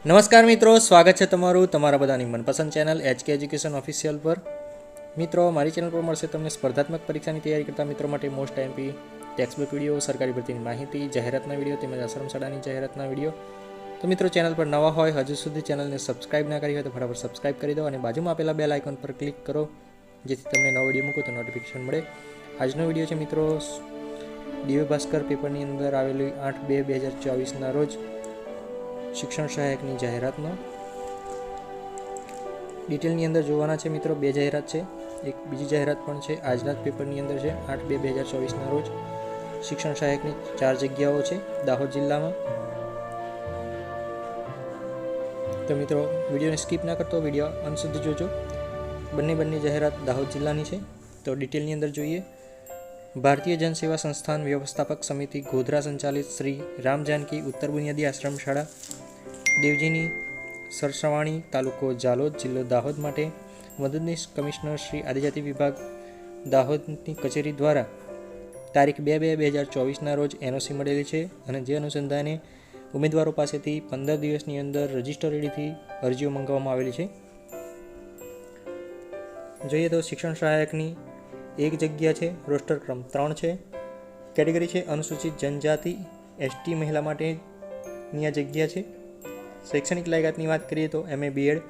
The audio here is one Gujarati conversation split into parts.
નમસ્કાર મિત્રો, સ્વાગત છે તમારું તમારા બધાની મનપસંદ ચેનલ એચકે એજ્યુકેશન ઓફિશિયલ પર. મિત્રો, મારી ચેનલ પર મળશે તમને સ્પર્ધાત્મક પરીક્ષાની તૈયારી કરતા મિત્રો માટે મોસ્ટ એમપી ટેક્સ્ટબુક વીડિયો સરકારી ભરતીની માહિતી, જાહેરાતના વીડિયો તેમજ આશ્રમ શાળાની જાહેરાતના વીડિયો તો મિત્રો, ચેનલ પર નવા હોય, હજુ સુધી ચેનલને સબસ્ક્રાઇબ ના કરી હોય તો ફટાફટ સબસ્ક્રાઇબ કરી દો અને બાજુમાં આપેલા બેલ આઇકોન પર ક્લિક કરો, જેથી તમને નવો વીડિયો મૂકો તો નોટિફિકેશન મળે. આજનો વીડિયો છે મિત્રો દિવ્ય ભાસ્કર પેપરની અંદર આવેલી આઠ બે બે હજાર ચોવીસના રોજ શિક્ષણ સહાયકની જાહેરાતનો ડિટેલની અંદર જોવાના છે મિત્રો, બે જાહેરાત છે. એક બીજી જાહેરાત પણ છે, આજના જ પેપરની અંદર છે, આઠ બે બે હજાર ચોવીસના રોજ. શિક્ષણ સહાયકની ચાર જગ્યાઓ છે, દાહોદ જિલ્લામાં. તો મિત્રો, વિડીયોને સ્કીપ ના કરતો, વીડિયો અંત સુધી જોજો. બંને બંને જાહેરાત દાહોદ જિલ્લાની છે. તો ડિટેલની અંદર જોઈએ. ભારતીય જનસેવા સંસ્થાન વ્યવસ્થાપક સમિતિ ગોધરા સંચાલિત શ્રી રામ જાનકી ઉત્તર બુનિયાદી આશ્રમ શાળા. દેવજીની સરસવાણી તાલુકો જાલોદ જિલ્લો દાહોદ માટે મદદનીશ કમિશનર શ્રી આદિજાતિ વિભાગ દાહોદની કચેરી દ્વારા તારીખ બે બે બે હજાર ચોવીસના રોજ એનઓસી મળેલી છે અને જે અનુસંધાને ઉમેદવારો પાસેથી પંદર દિવસની અંદર રજિસ્ટર એડીથી અરજીઓ મંગાવવામાં આવેલી છે. જોઈએ તો શિક્ષણ સહાયકની એક જગ્યા છે, રોસ્ટર ક્રમ ત્રણ છે. કેટેગરી છે અનુસૂચિત જનજાતિ, એસટી મહિલા માટેની આ જગ્યા છે. શૈક્ષણિક લાયકાતની વાત કરીએ તો એમએ બીએડ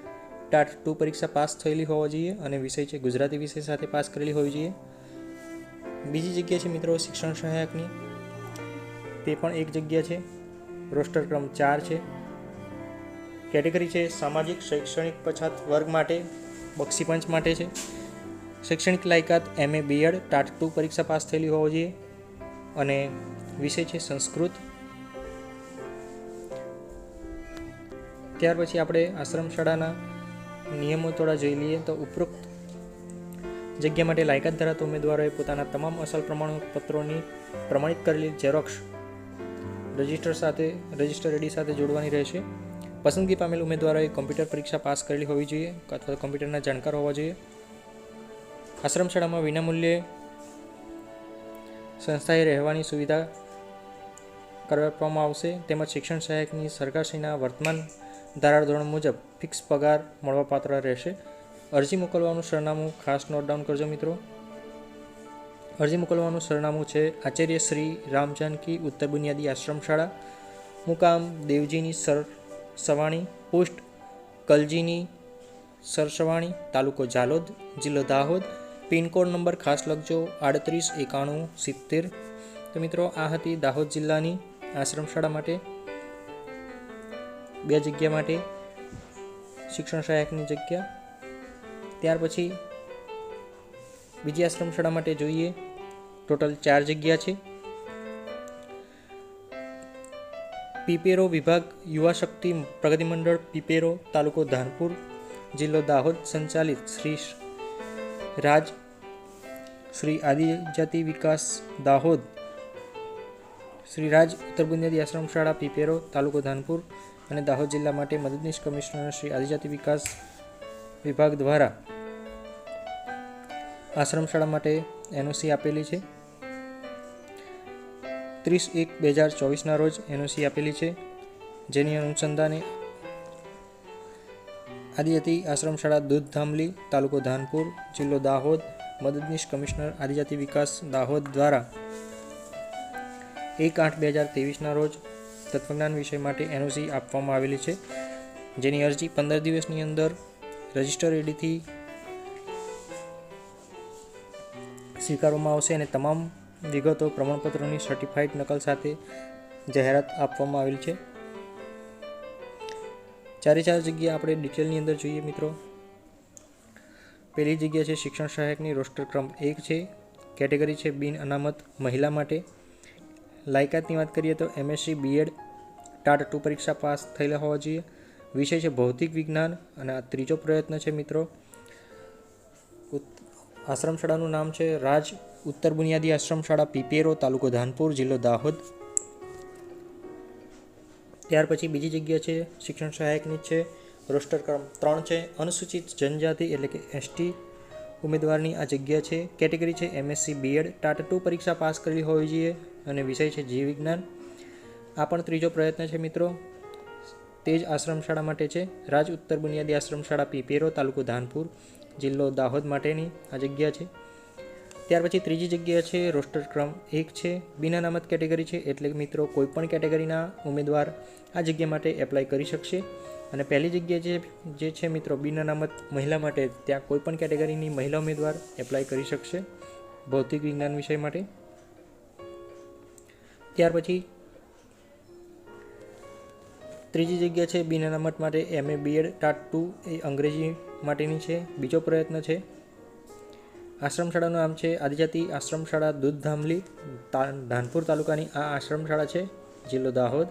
ટાટ ટુ પરીક્ષા પાસ થયેલી હોવા જોઈએ અને વિષય છે ગુજરાતી વિષય સાથે પાસ કરેલી હોવી જોઈએ. બીજી જગ્યા છે મિત્રો શિક્ષણ સહાયકની. તે પણ એક જગ્યા છે. રોસ્ટર ક્રમ ચાર છે. કેટેગરી છે સામાજિક, શૈક્ષણિક પછાત વર્ગ માટે બક્ષીપંચ માટે છે. શૈક્ષણિક લાયકાત એમએ બીએડ ટાટ ટુ પરીક્ષા પાસ થયેલી હોવી જોઈએ. અને વિષય છે સંસ્કૃત ત્યાર પછી આપણે આશ્રમ શાળાના નિયમો થોડા જોઈ લઈએ તો ઉપરોક્ત જગ્યા માટે લાયકાત ધરાવતા ઉમેદવારોએ પોતાના તમામ અસલ પ્રમાણપત્રોની પ્રમાણિત કરેલી ઝેરોક્ષ રજિસ્ટર સાથે, રજિસ્ટર રેડી સાથે જોડવાની રહેશે. પસંદગી પામેલ ઉમેદવારોએ કોમ્પ્યુટર પરીક્ષા પાસ કરેલી હોવી જોઈએ અથવા કોમ્પ્યુટરના જાણકાર હોવા જોઈએ. આશ્રમ શાળામાં વિનામૂલ્યે સંસ્થાએ રહેવાની સુવિધા કરવામાં આવશે. તેમજ શિક્ષણ સહાયકની સરકારશ્રીના વર્તમાન ધારા ધોરણ મુજબ ફિક્સ પગાર મળવાપાત્ર રહેશે. અરજી મોકલવાનું સરનામું ખાસ નોટ ડાઉન કરજો મિત્રો. અરજી મોકલવાનું સરનામું છે આચાર્ય શ્રી રામજાનકી ઉત્તર બુનિયાદી આશ્રમશાળા. મુકામ દેવજીની સર સવાણી, પોસ્ટ કલજીની સરસવાણી તાલુકો જાલોદ જિલ્લો દાહોદ. પિનકોડ નંબર ખાસ લખજો આડત્રીસ એકાણું સિત્તેર. તો મિત્રો આ હતી દાહોદ જિલ્લાની આશ્રમ શાળા માટે બે જગ્યા માટે, શિક્ષણ સહાયકની જગ્યા. ત્યાર પછી બીજી આશ્રમ શાળા માટે જોઈએ, ટોટલ ચાર જગ્યા છે. પીપેરો વિભાગ યુવા શક્તિ પ્રગતિ મંડળ, પીપેરો તાલુકો ધાનપુર, જિલ્લો દાહોદ, સંચાલિત શ્રી રાજ, શ્રી આદિજાતિ વિકાસ દાહોદ શ્રી રાજ ઉત્તર બુનિયાદી આશ્રમ શાળા, પીપેરો તાલુકો ધાનપુર અને દાહોદ જિલ્લા માટે મદદનીશ કમિશનર શ્રી આદિજાતિ વિકાસ વિભાગ દ્વારા આશ્રમ શાળા માટે એનઓસી આપેલી છે. ત્રીસ એક બે હજાર ચોવીસના રોજ એનઓસી આપેલી છે. જેની અનુસંધાને આદિજાતિ આશ્રમ શાળા દૂધ ધામલી તાલુકો ધાનપુર, જિલ્લો દાહોદ, મદદનીશ કમિશનર આદિજાતિ વિકાસ દાહોદ દ્વારા એક આઠ બે હજાર ત્રેવીસના રોજ તત્વજ્ઞાન વિષય માટે એનઓસી આપવામાં આવેલી છે, જેની અરજી પંદર દિવસની અંદર રજિસ્ટર એડીથી સ્વીકારવામાં આવશે અને તમામ વિગતો પ્રમાણપત્રોની સર્ટિફાઈડ નકલ સાથે જાહેરાત આપવામાં આવેલ છે. ચારે ચાર જગ્યા આપણે ડિટેલની અંદર જોઈએ મિત્રો. પહેલી જગ્યા છે શિક્ષણ સહાયકની રોસ્ટર ક્રમ એક છે કેટેગરી છે બિન અનામત મહિલા માટે. લાયકાતની વાત કરીએ તો એમએસસી બીએડ ટાટ ટુ પરીક્ષા પાસ થયેલા હોવા જોઈએ. વિષય છે ભૌતિક વિજ્ઞાન અને આ ત્રીજો પ્રયત્ન છે મિત્રો. આશ્રમ શાળાનું નામ છે રાજ ઉત્તર બુનિયાદી આશ્રમ શાળા પીપેરો તાલુકો ધાનપુર, જિલ્લો દાહોદ. ત્યાર પછી બીજી જગ્યા છે શિક્ષણ સહાયકની છે. રોસ્ટર ક્રમ ત્રણ છે. અનુસૂચિત જનજાતિ એટલે કે એસટી ઉમેદવારની આ જગ્યા છે. કેટેગરી છે એમએસસી બીએડ ટાટા ટુ પરીક્ષા પાસ કરેલી હોવી જોઈએ. અને વિષય છે જીવ વિજ્ઞાન આ પણ ત્રીજો પ્રયત્ન છે મિત્રો. તે જ આશ્રમશાળા માટે છે. રાજ ઉત્તર બુનિયાદી આશ્રમ શાળા પીપેરો તાલુકો ધાનપુર, જિલ્લો દાહોદ માટેની આ જગ્યા છે. ત્યાર પછી ત્રીજી જગ્યા છે, રોસ્ટર ક્રમ એક છે. બિના નામત કેટેગરી છે, એટલે મિત્રો કોઈપણ કેટેગરીના ઉમેદવાર આ જગ્યા માટે એપ્લાય કરી શકશે. અને પહેલી જગ્યા જે જે છે મિત્રો બિના નામત મહિલા માટે, ત્યાં કોઈપણ કેટેગરીની મહિલા ઉમેદવાર એપ્લાય કરી શકશે ભૌતિક વિજ્ઞાન વિષય માટે. ત્યાર પછી ત્રીજી જગ્યા છે બિન અનામત માટે એમએ બીએડ ટાટ ટુ એ અંગ્રેજી માટેની છે. બીજો પ્રયત્ન છે આશ્રમ શાળાનું નામ છે આદિજાતિ આશ્રમ શાળા દૂધધામલી ધાનપુર તાલુકાની આ આશ્રમ શાળા છે જિલ્લો દાહોદ.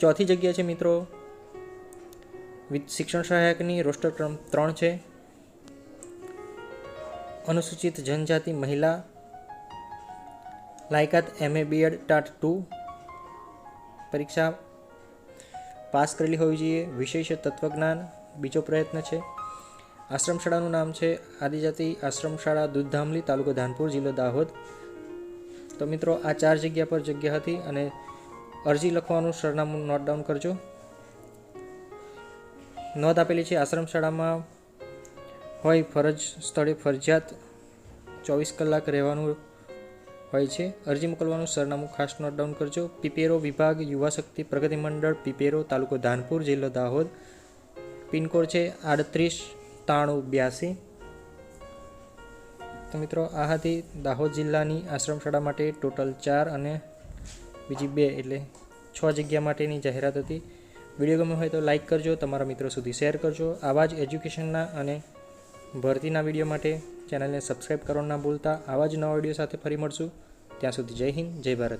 ચોથી જગ્યા છે મિત્રો શિક્ષણ સહાયકની રોસ્ટર ક્રમ ત્રણ છે. અનુસૂચિત જનજાતિ મહિલા લાયકાત એમએ બીએડ ટાટ ટુ પરીક્ષા પાસ કરેલી હોવી જોઈએ. છે તત્વજ્ઞાન બીજો પ્રયત્ન છે. આશ્રમ શાળાનું નામ છે આદિજાતિ આશ્રમ શાળા દૂધધામલી તાલુકો ધાનપુર, જિલ્લો દાહોદ. તો મિત્રો, આ ચાર જગ્યા પર જગ્યા હતી અને અરજી લખવાનું સરનામું નોટ ડાઉન કરજો. નોંધ આપેલી છે આશ્રમ શાળામાં હોય ફરજ સ્થળે ફરજિયાત ચોવીસ કલાક રહેવાનું હોય છે. અરજી મોકલવાનું સરનામું ખાસ નોટ ડાઉન કરજો. પીપેરો વિભાગ યુવા શક્તિ પ્રગતિ મંડળ, પીપેરો તાલુકો ધાનપુર, જિલ્લો દાહોદ. પિનકોડ છે આડત્રીસ ત્રાણું બ્યાસી. તો મિત્રો, આ હતી દાહોદ જિલ્લાની આશ્રમ શાળા માટે ટોટલ ચાર અને બીજી બે એટલે છ જગ્યા માટેની જાહેરાત હતી. વીડિયો ગમ્યો હોય તો લાઈક કરજો, તમારા મિત્રો સુધી શેર કરજો. આવા જ એજ્યુકેશનના અને ભરતીના વીડિયો માટે ચેનલને સબસ્ક્રાઈબ કરવાનું ના ભૂલતા. આવા જ નવા વીડિયો સાથે ફરી મળશું. ત્યાં સુધી જય હિન્દ, જય ભારત.